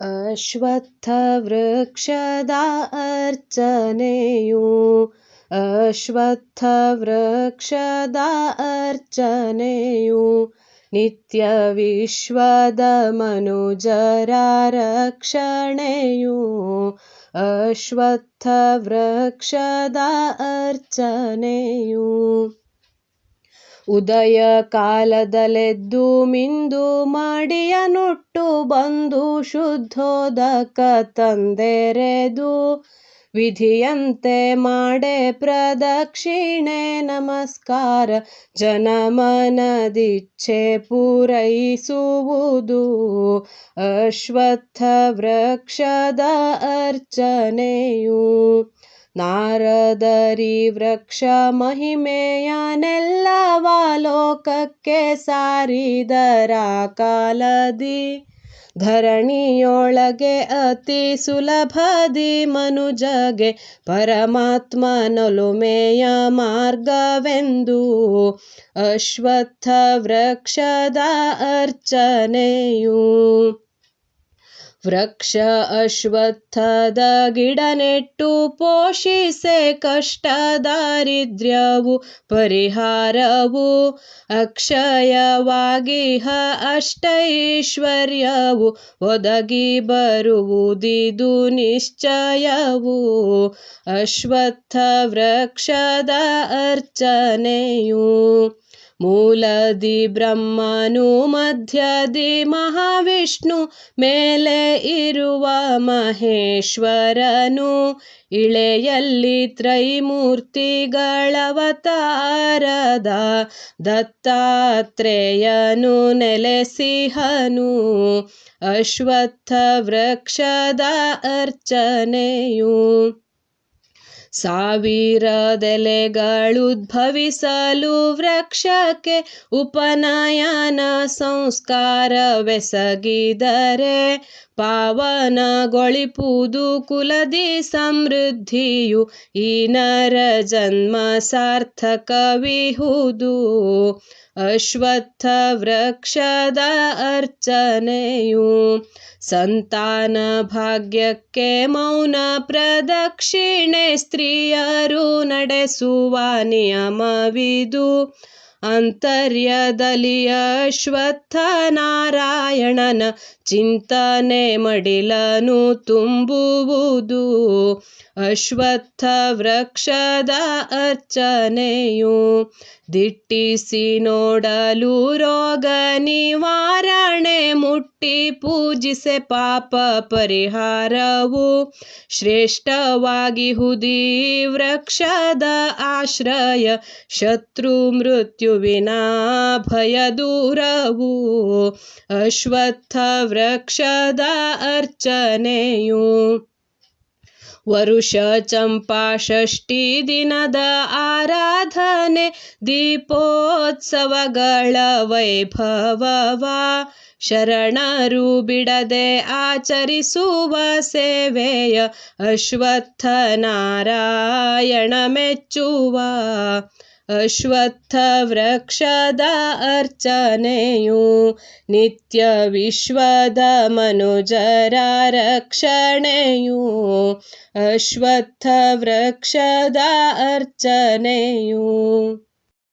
अश्वत्थवृक्षदा अर्चनेयु अश्वत्थवृक्षदा अर्चनेयु नित्यविश्वदमनुजरारक्षणेय। अश्वत्थवृक्षदा अर्चनेयु ಉದಯ ಕಾಲದಲೆದ್ದು ಮಿಂದು ಮಡಿಯ ನುಟ್ಟು ಬಂದು ಶುದ್ಧೋದಕ ತಂದೆರೆದು, ವಿಧಿಯಂತೆ ಮಾಡೆ ಪ್ರದಕ್ಷಿಣೆ ನಮಸ್ಕಾರ ಜನಮನದಿಚ್ಛೆ ಪೂರೈಸುವುದು, ಅಶ್ವತ್ಥ ವೃಕ್ಷದ ಅರ್ಚನೆಯು ನಾರದರಿ ವೃಕ್ಷ ಮಹಿಮೆಯನೆಲ್ಲವಾಲೋಕಕ್ಕೆ ಸಾರಿದರ ಕಾಲದಿ. ಧರಣಿಯೊಳಗೆ ಅತಿ ಸುಲಭದಿ ಮನುಜಗೆ ಪರಮಾತ್ಮನೊಲುಮೆಯ ಮಾರ್ಗವೆಂದು. ಅಶ್ವತ್ಥ ವೃಕ್ಷದ ಅರ್ಚನೆಯು ವೃಕ್ಷ ಅಶ್ವತ್ಥದ ಗಿಡ ನೆಟ್ಟು ಪೋಷಿಸೆ ಕಷ್ಟ ದಾರಿದ್ರ್ಯವು ಪರಿಹಾರವು ಅಕ್ಷಯವಾಗಿ ಹ ಅಷ್ಟೈಶ್ವರ್ಯವು ಒದಗಿ ಬರುವುದಿದು ನಿಶ್ಚಯವು ಅಶ್ವತ್ಥ ವೃಕ್ಷದ ಅರ್ಚನೆಯು. ಮೂಲದಿ ಬ್ರಹ್ಮನು ಮಧ್ಯದಿ ಮಹಾವಿಷ್ಣು ಮೇಲೆ ಇರುವ ಮಹೇಶ್ವರನು. ಇಳೆಯಲ್ಲಿ ತ್ರೈಮೂರ್ತಿಗಳವತಾರದ ದತ್ತಾತ್ರೇಯನು ನೆಲೆಸಿಹನು. ಅಶ್ವತ್ಥ ವೃಕ್ಷದ ಅರ್ಚನೆಯು ಸಾವಿರದೆಲೆಗಳುದ್ಭವಿಸಲು ವೃಕ್ಷಕ್ಕೆ ಉಪನಯನ ಸಂಸ್ಕಾರವೆಸಗಿದರೆ ಪಾವನಗೊಳಿಪುದು ಕುಲದಿ ಸಮೃದ್ಧಿಯು ಈ ನರ ಜನ್ಮ ಸಾರ್ಥಕವಿಹುದು. ಅಶ್ವತ್ಥ ವೃಕ್ಷದ ಅರ್ಚನೆಯು ಸಂತಾನ ಭಾಗ್ಯಕ್ಕೆ ಮೌನ ಪ್ರದಕ್ಷಿಣೆ ಸ್ತ್ರೀಯರು ನಡೆಸುವ ನಿಯಮವಿದು. ಅಂತರ್ಯದಲ್ಲಿ ಅಶ್ವತ್ಥ ನಾರಾಯಣನ ಚಿಂತನೆ ಮಡಿಲನು ತುಂಬುವುದು. ಅಶ್ವತ್ಥ ವೃಕ್ಷದ ಅರ್ಚನೆಯು ದಿಟ್ಟಿಸಿ ನೋಡಲು ರೋಗ ನಿವಾರಣೆ ಮುಟ್ಟಿ ಪೂಜಿಸೆ ಪಾಪ ಪರಿಹಾರವು ಶ್ರೇಷ್ಠವಾಗಿ ಹುದಿ ವೃಕ್ಷದ ಆಶ್ರಯ. ಶತ್ರು ಮೃತ್ಯುವಿನ ಭಯ ದೂರವು ಅಶ್ವತ್ಥ ವೃಕ್ಷದ ಅರ್ಚನೆಯು. ವರುಷ ಚಂಪಾ ಷಷ್ಠಿ ದಿನದ ಆರಾಧನೆ ದೀಪೋತ್ಸವಗಳ ವೈಭವವ. ಶರಣರು ಬಿಡದೆ ಆಚರಿಸುವ ಸೇವೆಯ ಅಶ್ವತ್ಥ ನಾರಾಯಣ ಮೆಚ್ಚುವ. ಅಶ್ವತ್ಥ ವೃಕ್ಷದ ಅರ್ಚನೆಯು ನಿತ್ಯ ವಿಶ್ವದ ಮನುಜರ